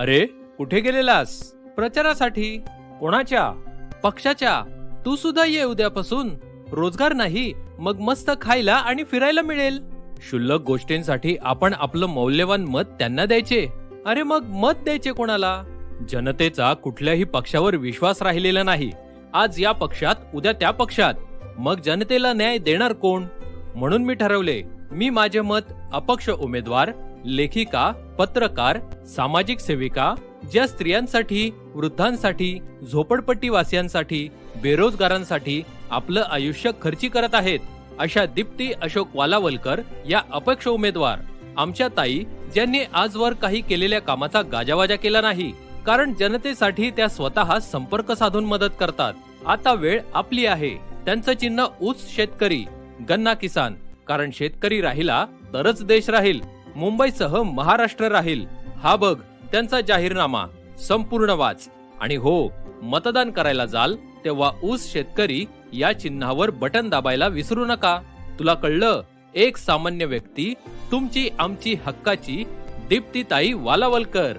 अरे कुठे गेलेलास? प्रचारासाठी? कोणाच्या? पक्षाच्या? तू सुद्धा ये उद्यापासून. रोजगार नाही मग मस्त खायला आणि फिरायला मिळेल. क्षुल्लक गोष्टींसाठी आपण आपलं मौल्यवान मत त्यांना द्यायचे. अरे मग मत द्यायचे कोणाला? जनतेचा कुठल्याही पक्षावर विश्वास राहिलेला नाही. आज या पक्षात उद्या त्या पक्षात. मग जनतेला न्याय देणार कोण? म्हणून मी ठरवले मी माझे मत अपक्ष उमेदवार लेखिका पत्रकार सामाजिक सेविका ज्या स्त्रियांसाठी वृद्धांसाठी झोपडपट्टीवासियांसाठी बेरोजगारांसाठी आपलं आयुष्य खर्ची करत आहेत अशा दीप्ती अशोक वालावलकर या अपक्ष उमेदवार. आमच्या ताई ज्यांनी आजवर काही केलेल्या कामाचा गाजावाजा केला नाही कारण जनतेसाठी त्या स्वतः संपर्क साधून मदत करतात. आता वेळ आपली आहे. त्यांचं चिन्ह ऊस शेतकरी गन्ना किसान. कारण शेतकरी राहिला तरच देश राहील. मुंबईसह महाराष्ट्र राहील. हा बघ त्यांचा जाहीरनामा. संपूर्ण वाच. आणि हो मतदान करायला जाल तेव्हा ऊस शेतकरी या चिन्हावर बटन दाबायला विसरू नका. तुला कळलं? एक सामान्य व्यक्ती तुमची आमची हक्काची दीप्तीताई वालावलकर.